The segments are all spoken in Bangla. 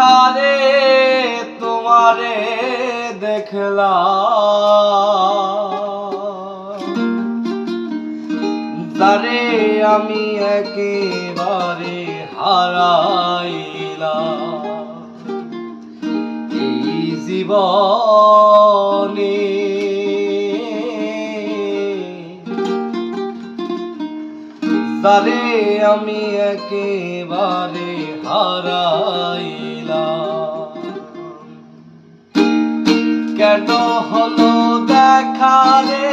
আরে তোমারে দেখলা তারে আমি একেবারে হারাইলাম। এই জীবনে তারে আমি একেবারে হারাইলাম দেখা রে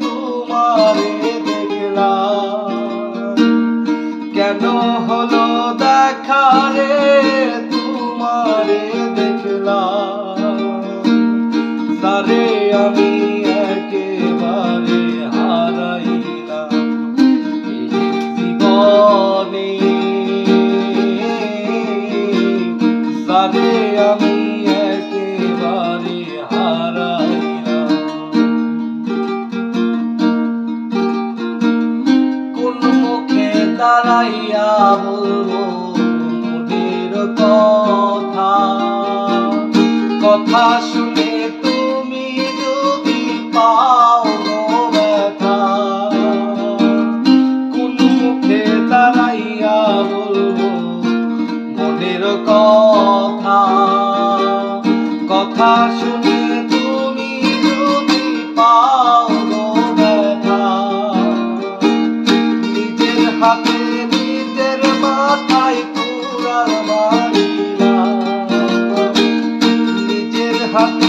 তোমারে দেখলাম। কেন হলো দেখালে তোমারে দেখলাম। সারে আমি দাঁড়াইয়া বলব, মনের কথা। কথা শুনে তুমি যদি পাও ব্যথা কোন মুখে দাঁড়াইয়া বলব, মনের কথা। কথা শুনে হাতে নিজের মাথায় কুড়াল মারিলাম নিজের হাতে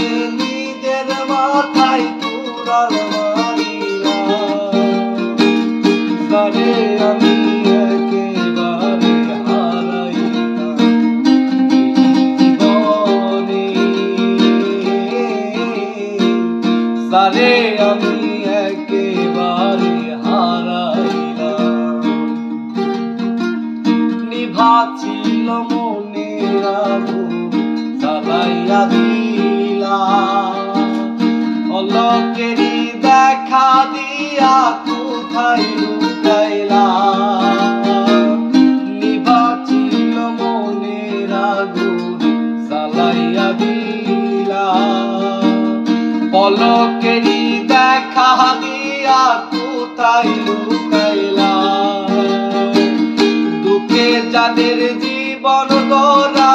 দিলা অলকেরি দেখা দিয়া কোথায় লুকাইলা। নিভা ছিল মনের আগুন জ্বালাইয়া দিলা। পলকেরি দেখা দিয়া কোথায় যাদের জীবন গড়া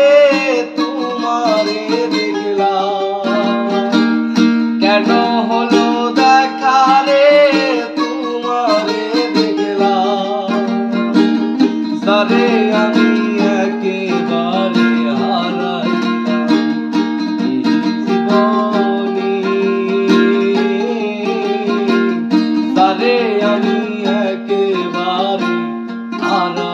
কেন হলো দেখা রে তোমারে দেখলাম। আমি একেবারে হারাই সারে আমি একেবারে হারাই।